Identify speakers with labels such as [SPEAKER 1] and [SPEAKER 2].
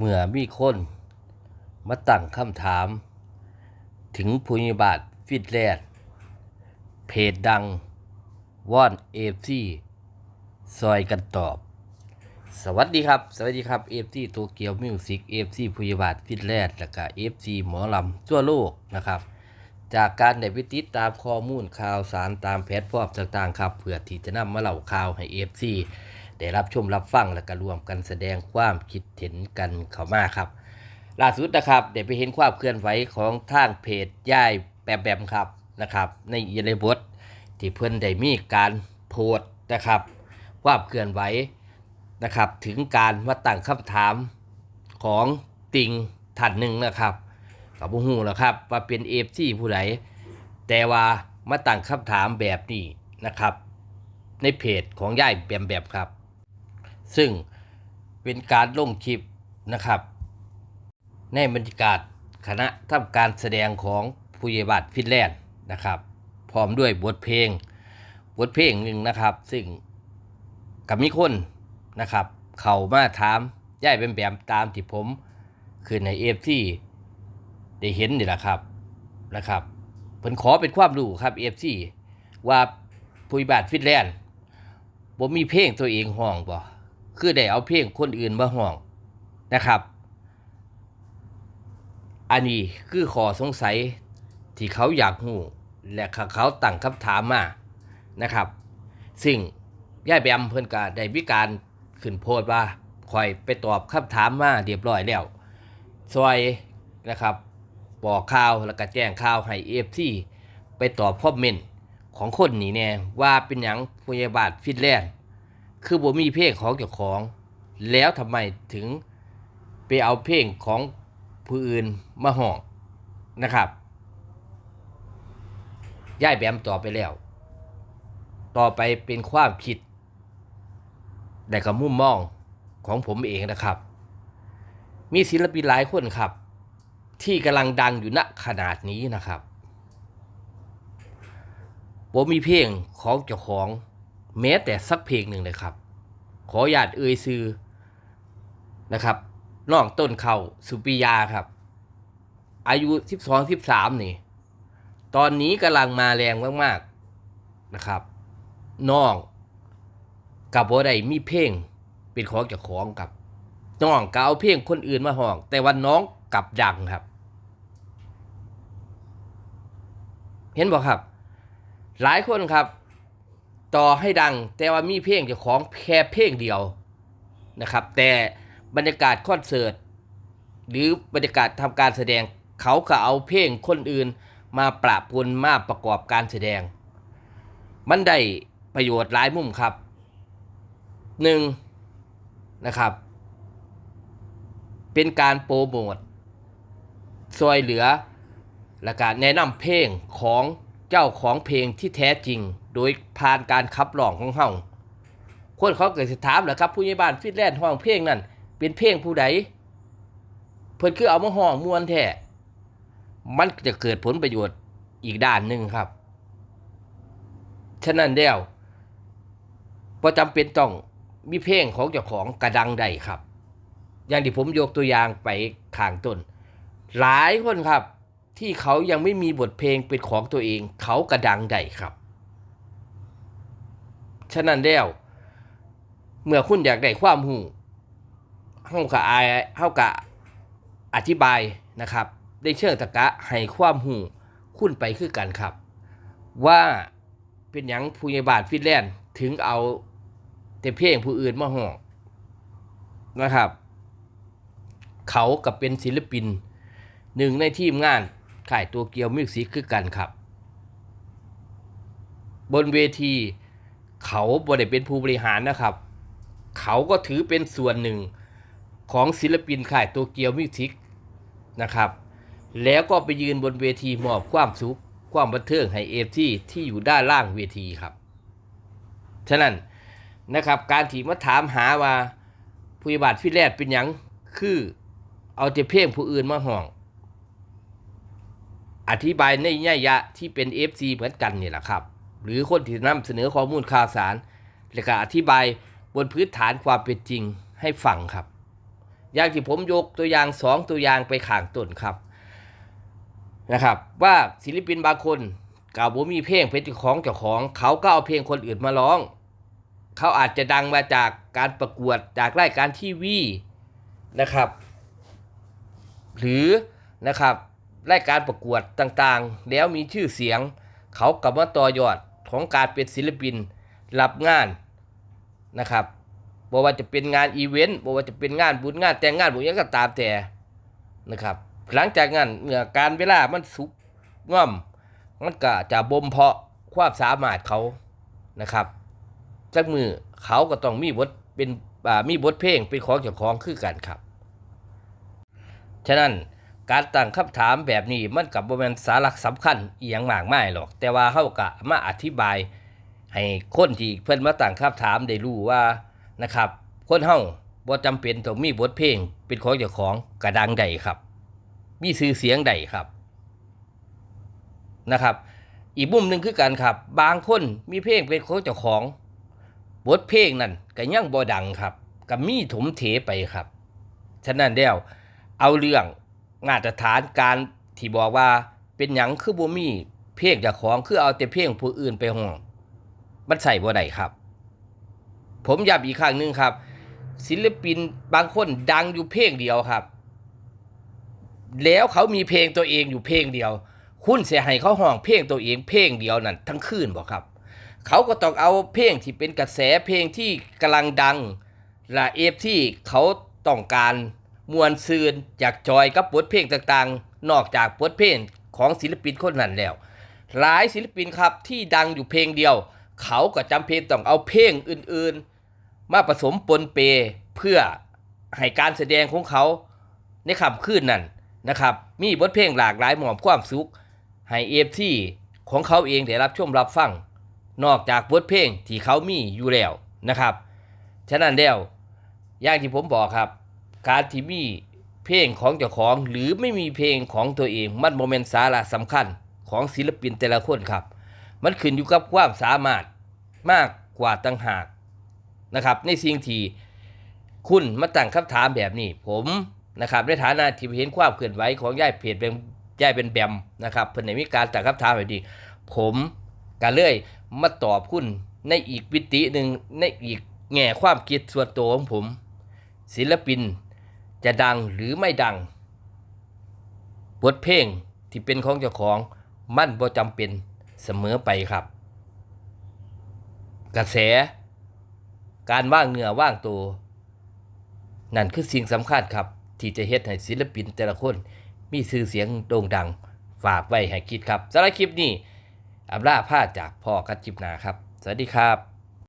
[SPEAKER 1] เมื่อมีคนมาตั้งคำถาม ถึงภูมิบาทฟิตแลนด์เพจดังว่อนเอฟซีซอยกันตอบ สวัสดีครับ สวัสดีครับเอฟซีโตเกียวมิวสิกเอฟซีภูมิบาทฟิตแลนด์และก็เอฟซีหมอลำทั่วโลกนะครับจากการได้ไปติดตามข้อมูลข่าวสารตามแพลตฟอร์มต่างๆครับเพื่อที่จะนำมาเล่าข่าวให้เอฟซี ได้รับชมรับฟังและก็รวมกันแสดงความคิดเห็นกันเข้ามาครับล่าสุดนะครับเดี๋ยวไปเห็นความเคลื่อนไหวของทางเพจย่ายแบมแบมครับนะครับในอีเลบทที่เพื่อนได้มีการโพสต์นะครับความเคลื่อนไหวนะครับถึงการมาตั้งคำถามของติงท่านหนึ่งนะครับกับผู้หูแล้วครับว่าเป็นเอฟซีผู้ใดแต่ว่ามาตั้งคำถามแบบนี้นะครับ ในเพจของย่ายแบมแบมครับ ซึ่งเป็นการลงคลิปนะครับ ในบรรยากาศคณะทำการแสดงของผู้ใหญ่บ้านฟินแลนด์นะครับ พร้อมด้วยบทเพลง บทเพลงหนึ่งนะครับ ซึ่งกับมีคนนะครับ เขามาถามย่ายแบมแบมตามที่ผมคืนในเอฟที่ได้เห็นนี่แหละครับนะครับเพิ่นขอเป็นความรู้ครับเอฟซีว่าผู้ใหญ่บ้านฟินแลนด์บ่มีเพลงตัวเองห้องบ่ คือได้เอาเพลงคนอื่นมาห้องนะครับ อันนี้คือขอสงสัยที่เขาอยากหูและเขาตั้งคำถามมานะครับ ซึ่งย่ายแบมเพิ่อนก็ได้วิการขึ้นโพสว่าคอยไปตอบคำถามมาเรียบร้อยแล้วซอยนะครับบอกข่าวแล้วก็แจ้งข่าวให้เอฟซีไปตอบคอมเมนต์ของคนนี้แน่ว่าเป็นหยังพยาบาลฟินแลนด์ คือบ่มีเพลงของเจ้าของ แล้วทำไมถึงไปเอาเพลงของผู้อื่นมาห้องนะครับย่ายแบมต่อไปแล้ว ต่อไปเป็นความคิดแต่กับมุมมองของผมเองนะครับ มีศิลปินหลายคนครับ ที่กำลังดังอยู่ณขนาดนี้นะครับ ผมมีเพลงของเจ้าของ แม้แต่สักเพลงหนึ่งเลยครับ ขออนุญาตเอ่ยซื้อนะครับน้องต้นเขาสุปิยาครับ อายุ 12 13 นี่ ตอนนี้กำลังมาแรงมากๆนะครับน้องกับบ่าได้มีเพลงเป็นของจ้าของกับน้องก็เอาเพลงคนอื่นมาห้อง แต่ว่าน้องกลับดังครับ เห็นบอกครับ หลายคนครับ ต่อให้ดังแต่ว่ามีเพลงเจ้าของแค่เพลงเดียวนะครับ แต่บรรยากาศคอนเสิร์ตหรือบรรยากาศทำการแสดงเขาก็เอาเพลงคนอื่นมาปราบปนมาประกอบการแสดง มันได้ประโยชน์หลายมุมครับหนึ่งนะครับ เป็นการโปรโมทซอยเหลือและการแนะนำเพลงของ เจ้าของเพลงที่แท้จริง โดยผ่านการขับร้องของเฮาคนเขาเกิดสิถามแหละครับ ผู้ใหญ่บ้านฟิตแลนด์ห้องเพลงนั่นเป็นเพลงผู้ใดเพิ่นคือเอามาห้องมวนแท้มันจะเกิดผลประโยชน์อีกด้านหนึ่งครับ ฉะนั้นแล้วประจำเป็นต้องมีเพลงของเจ้าของกระดังใดครับ อย่างที่ผมยกตัวอย่างไปข้างต้น หลายคนครับ ที่เขายังไม่มีบทเพลงเป็นของตัวเอง เขากระดังใดครับ ฉะนั้นแล้ว เมื่อคุณอยากได้ความหูเฮากะอายเฮากะอธิบายนะครับ ได้เชิงตะกะให้ความหูคุณไปคือกันครับ ว่าเป็นหยังผู้ใหญ่บานฟินแลนด์ถึงเอาแต่เพลงผู้อื่นมาห้องนะครับ เขากับเป็นศิลปินหนึ่งในทีมงาน ข่ายตัวเกียวมิวสิกคือกันครับ บนเวที เขาบ่ได้เป็นผู้บริหารนะครับ เขาก็ถือเป็นส่วนหนึ่งของศิลปินข่ายตัวเกียวมิวสิกนะครับ แล้วก็ไปยืนบนเวทีมอบความสุขความบันเทิงให้เอฟที่ที่อยู่ด้านล่างเวทีครับ ฉะนั้นนะครับการที่มาถามหาว่าผู้บาทฟิแลดเป็นหยังคือเอาแต่เพลงผู้อื่นมาห้อง อธิบายในแง่ยะที่เป็น FC เหมือนกันนี่แหละครับ หรือคนที่นำเสนอข้อมูลข่าวสาร และก็อธิบายบนพื้นฐานความเป็นจริงให้ฟังครับ อย่างที่ผมยกตัวอย่างสองตัวอย่างไปข้างต้นครับนะครับ ว่าศิลปินบางคนกล่าวว่ามีเพลงเป็นของเจ้าของ เขาก็เอาเพลงคนอื่นมาร้อง เขาอาจจะดังมาจากการประกวดจากรายการทีวีนะครับ หรือนะครับ รายการประกวดต่างๆ แล้วมีชื่อเสียง เขากลับมาต่อยอดของการเป็นศิลปินรับงานนะครับบอกว่าจะเป็นงานอีเวนต์บอกว่าจะเป็นงานบุญงานแต่งงานบุญยังก็ตามแต่นะครับ หลังจากนั้นเมื่อการเวลามันสุกง่อม มันก็จะบ่มเพาะความสามารถเขานะครับจากมือเขาก็ต้องมีบทเป็นมีบทเพลงเป็นของเจ้าของคือกันครับ ฉะนั้น การตั้งคำถามแบบนี้มันกับบ่แม่นสาระสำคัญอีหยังมากมายหรอก แต่ว่าเฮาก็มาอธิบาย ให้คนที่เพิ่นมาตั้งคำถามได้รู้ว่านะครับ คนเฮาบ่จำเป็นต้องมีบทเพลงเป็นของเจ้าของกระดังใดครับ มีชื่อเสียงใดครับนะครับ อีกมุมหนึ่งคือกันครับ บางคนมีเพลงเป็นของเจ้าของบทเพลงนั้นก็ยังบ่ดังครับก็มีถมเถไปครับ ฉะนั้นแล้วเอาเรื่อง มาตรฐานการที่บอกว่าเป็นหยังคือบ่มีเพลงจ้าของคือเอาแต่เพลงผู้อื่นไปห้อง มันใส่บ่ได้ครับ ผมย้ำอีกครั้งหนึงครับ ศิลปินบางคนดังอยู่เพลงเดียวครับ แล้วเขามีเพลงตัวเองอยู่เพลงเดียว คุณเสียให้เขาห้องเพลงตัวเองเพลงเดียวนั่นทั้งคืนบ่ครับ เขาก็ต้องเอาเพลงที่เป็นกระแสเพลงที่กำลังดังและเอฟที่เขาต้องการ มวลซืนอยากจอยกับบทเพลงต่างๆ นอกจากบทเพลงของศิลปินคนนั้นแล้ว หลายศิลปินครับที่ดังอยู่เพลงเดียว เขาก็จำเป็นต้องเอาเพลงอื่นๆ มาผสมปนเปเพื่อให้การแสดงของเขาในค่ำคืนนั้นนะครับ มีบทเพลงหลากหลายหมอบความสุข ให้เอฟที่ของเขาเองได้รับชมรับฟัง นอกจากบทเพลงที่เขามีอยู่แล้วนะครับ ฉะนั้นแล้วอย่างที่ผมบอกครับ การที่มีเพลงของเจ้าของ หรือไม่มีเพลงของตัวเอง มันโมเมนต์สาระสำคัญของศิลปินแต่ละคนครับ มันขึ้นอยู่กับความสามารถมากกว่าต่างหากนะครับ ในสิ่งที่คุณมาตั้งคำถามแบบนี้ ผมนะครับในฐานะที่เห็นความเคลื่อนไหวของย่ายเพจเป็นย่ายเป็นแบมนะครับเพิ่นได้มีการตั้งคำถามแบบนี้ผมก็เลยมาตอบคุณในอีกวิติหนึ่งในอีกแง่ความคิดส่วนตัวของผม ศิลปิน จะดังหรือไม่ดัง บทเพลงที่เป็นของเจ้าของมันบ่จำเป็นเสมอไปครับ กระแส การว่างเนื้อว่างตัว นั่นคือสิ่งสำคัญครับ ที่จะเฮ็ดให้ศิลปินแต่ละคนมีชื่อเสียงโด่งดัง ฝากไว้ให้คิดครับสำหรับคลิปนี้อับลาพาจากพ่อกัดจิบนาครับ สวัสดีครับ